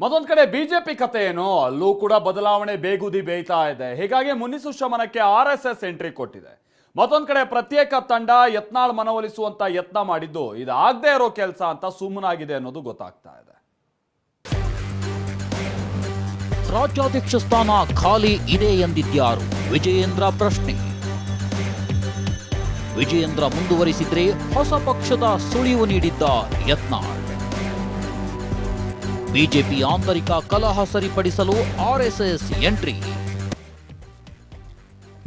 ಮತ್ತೊಂದ್ ಕಡೆ ಬಿಜೆಪಿ ಕತೆ ಏನು ಅಲ್ಲೂ ಕೂಡ ಬದಲಾವಣೆ ಬೇಗುದಿ ಬೇಯ್ತಾ ಇದೆ. ಹೀಗಾಗಿ ಮುನಿಸು ಶಮನಕ್ಕೆ ಆರ್ ಎಸ್ ಎಸ್ ಎಂಟ್ರಿ ಕೊಟ್ಟಿದೆ. ಮತ್ತೊಂದು ಕಡೆ ಪ್ರತ್ಯೇಕ ತಂಡ ಯತ್ನಾಳ್ ಮನವೊಲಿಸುವಂತ ಯತ್ನ ಮಾಡಿದ್ದು. ಇದು ಇರೋ ಕೆಲಸ ಅಂತ ಸುಮ್ಮನಾಗಿದೆ ಅನ್ನೋದು ಗೊತ್ತಾಗ್ತಾ ಇದೆ. ರಾಜ್ಯಾಧ್ಯಕ್ಷ ಸ್ಥಾನ ಖಾಲಿ ಇದೆ ಎಂದಿದ್ಯಾರು? ವಿಜಯೇಂದ್ರ ಪ್ರಶ್ನೆ. ವಿಜಯೇಂದ್ರ ಮುಂದುವರಿಸಿದ್ರೆ ಹೊಸ ಪಕ್ಷದ ಸುಳಿವು ನೀಡಿದ್ದ ಯತ್ನಾಳ್. ಬಿಜೆಪಿ ಆಂತರಿಕ ಕಲಹ ಸರಿಪಡಿಸಲು ಆರ್ಎಸ್ಎಸ್ ಎಂಟ್ರಿ.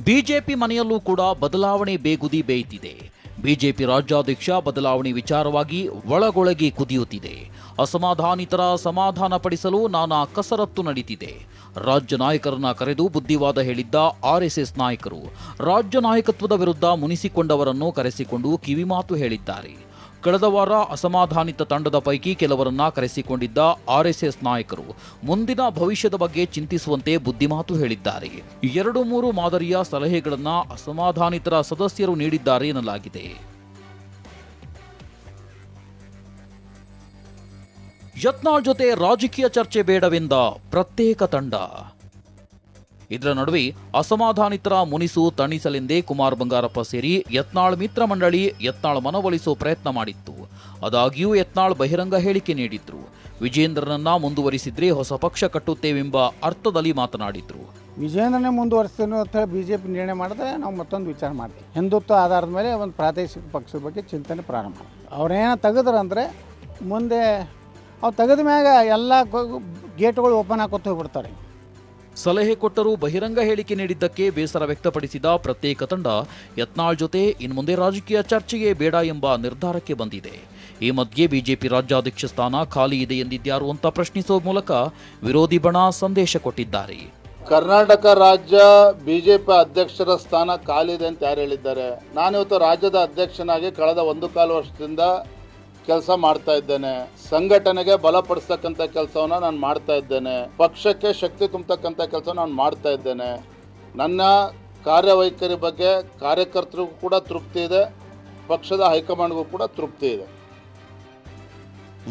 ಬಿಜೆಪಿ ಮನೆಯಲ್ಲೂ ಕೂಡ ಬದಲಾವಣೆ ಬೇಗುದಿ ಬೇಯ್ತಿದೆ. ಬಿಜೆಪಿ ರಾಜ್ಯಾಧ್ಯಕ್ಷ ಬದಲಾವಣೆ ವಿಚಾರವಾಗಿ ಒಳಗೊಳಗೆ ಕುದಿಯುತ್ತಿದೆ. ಅಸಮಾಧಾನಿತರ ಸಮಾಧಾನ ಪಡಿಸಲು ನಾನಾ ಕಸರತ್ತು ನಡೀತಿದೆ. ರಾಜ್ಯ ನಾಯಕರನ್ನ ಕರೆದು ಬುದ್ಧಿವಾದ ಹೇಳಿದ್ದ ಆರ್ಎಸ್ಎಸ್ ನಾಯಕರು, ರಾಜ್ಯ ನಾಯಕತ್ವದ ವಿರುದ್ಧ ಮುನಿಸಿಕೊಂಡವರನ್ನು ಕರೆಸಿಕೊಂಡು ಕಿವಿಮಾತು ಹೇಳಿದ್ದಾರೆ. ಕಳೆದ ವಾರ ಅಸಮಾಧಾನಿತ ತಂಡದ ಪೈಕಿ ಕೆಲವರನ್ನ ಕರೆಸಿಕೊಂಡಿದ್ದ ಆರ್ಎಸ್ಎಸ್ ನಾಯಕರು. ಮುಂದಿನ ಭವಿಷ್ಯದ ಬಗ್ಗೆ ಚಿಂತಿಸುವಂತೆ ಬುದ್ಧಿಮಾತು ಹೇಳಿದ್ದಾರೆ. ಎರಡು ಮೂರು ಮಾದರಿಯ ಸಲಹೆಗಳನ್ನು ಅಸಮಾಧಾನಿತರ ಸದಸ್ಯರು ನೀಡಿದ್ದಾರೆ ಎನ್ನಲಾಗಿದೆ. ಯತ್ನಾಳ್ ಜೊತೆ ರಾಜಕೀಯ ಚರ್ಚೆ ಬೇಡವೆಂದ ಪ್ರತ್ಯೇಕ ತಂಡ. ಇದರ ನಡುವೆ ಅಸಮಾಧಾನಿತರ ಮುನಿಸು ತಣಿಸಲೆಂದೇ ಕುಮಾರ್ ಬಂಗಾರಪ್ಪ ಸೇರಿ ಯತ್ನಾಳ್ ಮಿತ್ರ ಮಂಡಳಿ ಯತ್ನಾಳ್ ಮನವೊಲಿಸುವ ಪ್ರಯತ್ನ ಮಾಡಿತ್ತು. ಆದಾಗ್ಯೂ ಯತ್ನಾಳ್ ಬಹಿರಂಗ ಹೇಳಿಕೆ ನೀಡಿದ್ರು. ವಿಜೇಂದ್ರನನ್ನ ಮುಂದುವರಿಸಿದ್ರೆ ಹೊಸ ಪಕ್ಷ ಕಟ್ಟುತ್ತೇವೆಂಬ ಅರ್ಥದಲ್ಲಿ ಮಾತನಾಡಿದ್ರು. ವಿಜೇಂದ್ರನೇ ಮುಂದುವರಿಸ್ತೀನಿ ಅಂತ ಹೇಳಿ ಬಿ ಜೆ ಪಿ ನಿರ್ಣಯ ಮಾಡಿದ್ರೆ ನಾವು ಮತ್ತೊಂದು ವಿಚಾರ ಮಾಡ್ತೀವಿ. ಹಿಂದುತ್ವ ಆಧಾರದ ಮೇಲೆ ಒಂದು ಪ್ರಾದೇಶಿಕ ಪಕ್ಷದ ಬಗ್ಗೆ ಚಿಂತನೆ ಪ್ರಾರಂಭ ಅವ್ರೇನು ತೆಗೆದ್ರಂದ್ರೆ ಮುಂದೆ ಅವ್ರು ತೆಗೆದ ಮ್ಯಾಗ ಎಲ್ಲ ಗೇಟ್ಗಳು ಓಪನ್ ಹಾಕೋತ ಹೋಗ್ಬಿಡ್ತಾರೆ ಸಲಹೆ ಕೊಟ್ಟರೂ ಬಹಿರಂಗ ಹೇಳಿಕೆ ನೀಡಿದ್ದಕ್ಕೆ ಬೇಸರ ವ್ಯಕ್ತಪಡಿಸಿದ ಪ್ರತ್ಯೇಕ ತಂಡ, ಯತ್ನಾಳ್ ಜೊತೆ ಇನ್ಮುಂದೆ ರಾಜಕೀಯ ಚರ್ಚೆಯೇ ಬೇಡ ಎಂಬ ನಿರ್ಧಾರಕ್ಕೆ ಬಂದಿದೆ. ಈ ಮಧ್ಯೆ ಬಿಜೆಪಿ ರಾಜ್ಯಾಧ್ಯಕ್ಷ ಸ್ಥಾನ ಖಾಲಿ ಇದೆ ಎಂದಿದ್ಯಾರು ಅಂತ ಪ್ರಶ್ನಿಸುವ ಮೂಲಕ ವಿರೋಧಿ ಬಣ ಸಂದೇಶ ಕೊಟ್ಟಿದ್ದಾರೆ. ಕರ್ನಾಟಕ ರಾಜ್ಯ ಬಿಜೆಪಿ ಅಧ್ಯಕ್ಷರ ಸ್ಥಾನ ಖಾಲಿ ಇದೆ ಅಂತ ಯಾರು ಹೇಳಿದ್ದಾರೆ? ನಾನಿವತ್ತು ರಾಜ್ಯದ ಅಧ್ಯಕ್ಷನಾಗಿ ಕಳೆದ ಒಂದು ಕಾಲು ವರ್ಷದಿಂದ ಕೆಲಸ ಮಾಡ್ತಾ ಇದ್ದೇನೆ. ಸಂಘಟನೆಗೆ ಬಲಪಡಿಸ್ತಕ್ಕಂಥ ಕೆಲಸವನ್ನ ನಾನು ಮಾಡ್ತಾ ಇದ್ದೇನೆ. ಪಕ್ಷಕ್ಕೆ ಶಕ್ತಿ ತುಂಬತಕ್ಕಂಥ ಕೆಲಸ ನಾನು ಮಾಡ್ತಾ ಇದ್ದೇನೆ. ನನ್ನ ಕಾರ್ಯವೈಖರಿ ಬಗ್ಗೆ ಕಾರ್ಯಕರ್ತರಿಗೂ ಕೂಡ ತೃಪ್ತಿ ಇದೆ. ಪಕ್ಷದ ಹೈಕಮಾಂಡ್ಗೂ ಕೂಡ ತೃಪ್ತಿ ಇದೆ.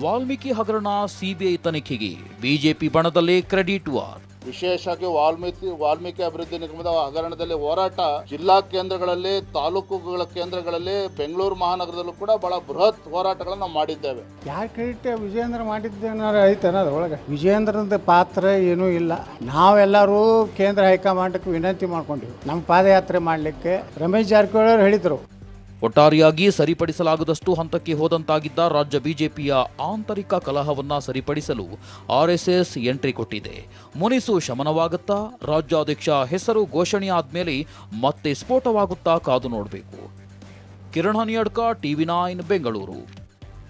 ವಾಲ್ಮೀಕಿ ಹಗರಣ ಸಿಬಿಐ ತನಿಖೆಗೆ ಬಿಜೆಪಿ ಬಣದಲ್ಲಿ ಕ್ರೆಡಿಟ್ ವಾರ್. ವಿಶೇಷವಾಗಿ ವಾಲ್ಮೀಕಿ ವಾಲ್ಮೀಕಿ ಅಭಿವೃದ್ಧಿ ನಿಗಮದ ಹಗರಣದಲ್ಲಿ ಹೋರಾಟ ಜಿಲ್ಲಾ ಕೇಂದ್ರಗಳಲ್ಲಿ ತಾಲೂಕುಗಳ ಕೇಂದ್ರಗಳಲ್ಲಿ, ಬೆಂಗಳೂರು ಮಹಾನಗರದಲ್ಲೂ ಕೂಡ ಬಹಳ ಬೃಹತ್ ಹೋರಾಟಗಳನ್ನು ನಾವು ಮಾಡಿದ್ದೇವೆ ಯಾಕೆ ವಿಜಯೇಂದ್ರ ವಿಜೇಂದ್ರ ಐತೆ ಅದ್ರೊಳಗೆ ವಿಜಯೇಂದ್ರದ ಪಾತ್ರ ಏನೂ ಇಲ್ಲ. ನಾವೆಲ್ಲರೂ ಕೇಂದ್ರ ಹೈಕಮಾಂಡ್ಗೆ ವಿನಂತಿ ಮಾಡ್ಕೊಂಡಿವಿ. ನಮ್ಮ ಪಾದಯಾತ್ರೆ ಮಾಡಲಿಕ್ಕೆ ರಮೇಶ್ ಜಾರಕಿಹೊಳಿ ಅವರು ಹೇಳಿದರು. ಒಟ್ಟಾರೆಯಾಗಿ ಸರಿಪಡಿಸಲಾಗದಷ್ಟು ಹಂತಕ್ಕೆ ಹೋದಂತಾಗಿದ್ದ ರಾಜ್ಯ ಬಿಜೆಪಿಯ ಆಂತರಿಕ ಕಲಹವನ್ನ ಸರಿಪಡಿಸಲು ಆರ್ಎಸ್ಎಸ್ ಎಂಟ್ರಿ ಕೊಟ್ಟಿದೆ. ಮುನಿಸು ಶಮನವಾಗುತ್ತಾ, ರಾಜ್ಯಾಧ್ಯಕ್ಷ ಹೆಸರು ಘೋಷಣೆ ಆದ್ಮೇಲೆ ಮತ್ತೆ ಸ್ಫೋಟವಾಗುತ್ತಾ ಕಾದು ನೋಡಬೇಕು. Kiran Haniyadka, TV nine, Bengaluru.